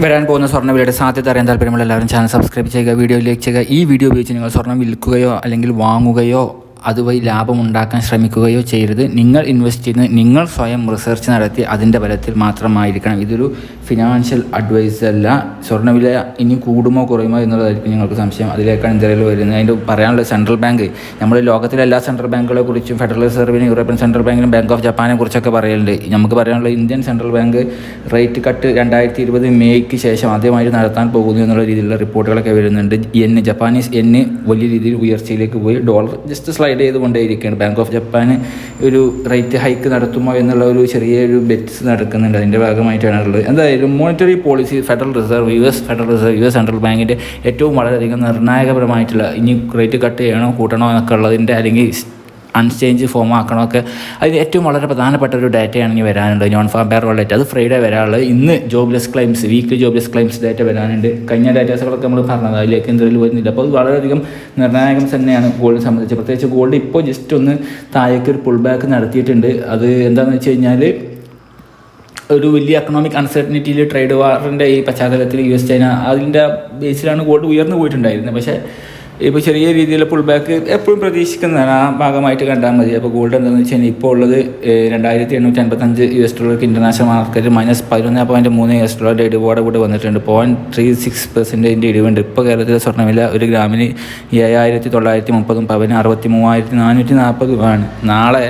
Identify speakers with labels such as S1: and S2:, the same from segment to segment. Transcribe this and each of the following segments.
S1: വരാൻ പോകുന്ന സ്വർണവിലയുടെ സാധ്യത അറിയാൻ താല്പര്യമുള്ള എല്ലാവരും ചാനൽ സബ്സ്ക്രൈബ് ചെയ്യുക വീഡിയോ ലൈക്ക് ചെയ്യുക. ഈ വീഡിയോ ഉപയോഗിച്ച് നിങ്ങൾ സ്വർണം വിൽക്കുകയോ അല്ലെങ്കിൽ വാങ്ങുകയോ അതുവഴി ലാഭം ഉണ്ടാക്കാൻ ശ്രമിക്കുകയോ ചെയ്യരുത്. നിങ്ങൾ ഇൻവെസ്റ്റ് ചെയ്യുന്നത് നിങ്ങൾ സ്വയം റിസർച്ച് നടത്തി അതിന്റെ ബലത്തിൽ മാത്രമായിരിക്കണം. ഇതൊരു ഫിനാൻഷ്യൽ അഡ്വൈസ് അല്ല. സ്വർണവില ഇനി കൂടുമോ കുറയുമോ എന്നുള്ളതായിരിക്കും നിങ്ങൾക്ക് സംശയം. അതിലേക്കാണ് ഇന്ത്യയിൽ വരുന്നത്. അതിന്റെ പറയാനുള്ള സെൻട്രൽ ബാങ്ക് നമ്മൾ ലോകത്തിലെ എല്ലാ സെൻട്രൽ ബാങ്കുകളെ കുറിച്ചും ഫെഡറൽ റിസർവിനും യൂറോപ്യൻ സെൻട്രൽ ബാങ്കിനും ബാങ്ക് ഓഫ് ജപ്പാനെ കുറിച്ചൊക്കെ പറയലുണ്ട് നമുക്ക് പറയാനുള്ള Indian central bank rate cut രണ്ടായിരത്തി ഇരുപത് മേയ്ക്ക് ശേഷം ആദ്യമായിട്ട് നടത്താൻ പോകുന്നു എന്നുള്ള രീതിയിലുള്ള റിപ്പോർട്ടുകളൊക്കെ വരുന്നുണ്ട്. എൻ ജപ്പാനീസ് എൻ വലിയ രീതിയിൽ ഉയർച്ചയിലേക്ക് പോയി. ഡോളർ ജസ്റ്റ് സ്ലൈഡ് ചെയ്തുകൊണ്ടേയിരിക്കുകയാണ്. ബാങ്ക് ഓഫ് ജപ്പാൻ ഒരു റേറ്റ് ഹൈക്ക് നടത്തുമോ എന്നുള്ള ഒരു ചെറിയൊരു ബെറ്റ്സ് നടക്കുന്നുണ്ട്. അതിന്റെ ഭാഗമായിട്ടാണ് ഉള്ളത്. എന്തായാലും monetary policy federal reserve U S federal reserve U S central ബാങ്കിന്റെ ഏറ്റവും വളരെയധികം നിർണായകപരമായിട്ടുള്ള ഇനി റേറ്റ് കട്ട് ചെയ്യണോ കൂട്ടണോ എന്നൊക്കെ ഉള്ളതിന്റെ അല്ലെങ്കിൽ അൺചേഞ്ച് ഫോം ആക്കണമൊക്കെ. അതിന് ഏറ്റവും വളരെ പ്രധാനപ്പെട്ട ഒരു ഡാറ്റയാണ് ഇനി വരാനുണ്ട് നോൺ ഫാം പേറോൾ ഡേറ്റ അത് ഫ്രൈഡേ വരാനുള്ളത്. ഇന്ന് jobless claims weekly jobless claims data വരാനുണ്ട്. കഴിഞ്ഞ ഡേറ്റാസുകളൊക്കെ നമ്മൾ പറഞ്ഞത്. അതിലേക്ക് എന്തെങ്കിലും വരുന്നില്ല. അപ്പോൾ അത് വളരെയധികം നിർണായകം തന്നെയാണ് ഗോൾഡ് സംബന്ധിച്ച്. പ്രത്യേകിച്ച് ഗോൾഡ് ഇപ്പോൾ ജസ്റ്റ് ഒന്ന് താഴേക്ക് ഒരു പുൾ ബാക്ക് നടത്തിയിട്ടുണ്ട്. അത് എന്താണെന്ന് വെച്ച് കഴിഞ്ഞാൽ ഒരു വലിയ എക്കണോമിക് അൺസർട്ടനിറ്റിയിൽ ട്രേഡ് വാറിന്റെ ഈ പശ്ചാത്തലത്തിൽ യു എസ് ചൈന അതിന്റെ ബേസിലാണ് ഗോൾഡ് ഉയർന്നു പോയിട്ടുണ്ടായിരുന്നത്. പക്ഷേ ഇപ്പോൾ ചെറിയ രീതിയിലുള്ള പുൾ ബാക്ക് എപ്പോഴും പ്രതീക്ഷിക്കുന്നതാണ്. ആ ഭാഗമായിട്ട് കണ്ടാൽ മതി. അപ്പോൾ ഗോൾഡ് എന്താണെന്ന് വെച്ച് കഴിഞ്ഞാൽ ഇപ്പോൾ ഉള്ളത് രണ്ടായിരത്തി എണ്ണൂറ്റി അൻപത്തഞ്ച് യു എസ് ഡോളർക്ക് ഇന്റർനാഷണൽ മാർക്കറ്റ് മൈനസ് പതിനൊന്ന് പോയിന്റ് മൂന്ന് യു എസ് ഡോളറുടെ ഇടിവോടെ കൂടെ വന്നിട്ടുണ്ട്. പോയിന്റ് ത്രീ സിക്സ് പെർസെന്റേജിന്റെ ഇടിവുണ്ട്. ഇപ്പോൾ കേരളത്തിലെ സ്വർണവില ഒരു ഗ്രാമിന് ഏഴായിരത്തി തൊള്ളായിരത്തി മുപ്പതും പവന് അറുപത്തി മൂവായിരത്തി നാനൂറ്റി നാൽപ്പതും ആണ്. നാളെ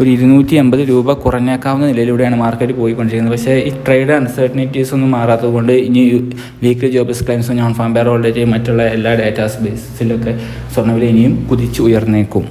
S1: ഒരു ഇരുന്നൂറ്റി എൺപത് രൂപ കുറഞ്ഞേക്കാവുന്ന നിലയിലൂടെയാണ് മാർക്കറ്റ് പോയിക്കൊണ്ടിരിക്കുന്നത്. പക്ഷേ ഈ ട്രേഡ് അൺസർട്ടനിറ്റീസ് ഒന്നും മാറാത്തത് കൊണ്ട് ഇനി വീക്ക്ലി ജോബ്സ് ക്ലൈംസും നോൺ ഫാം ബെയർ ഓൾറെഡി മറ്റുള്ള എല്ലാ ഡാറ്റാസ് ബേസിലൊക്കെ സ്വർണവില ഇനിയും കുതിച്ച് ഉയർന്നേക്കും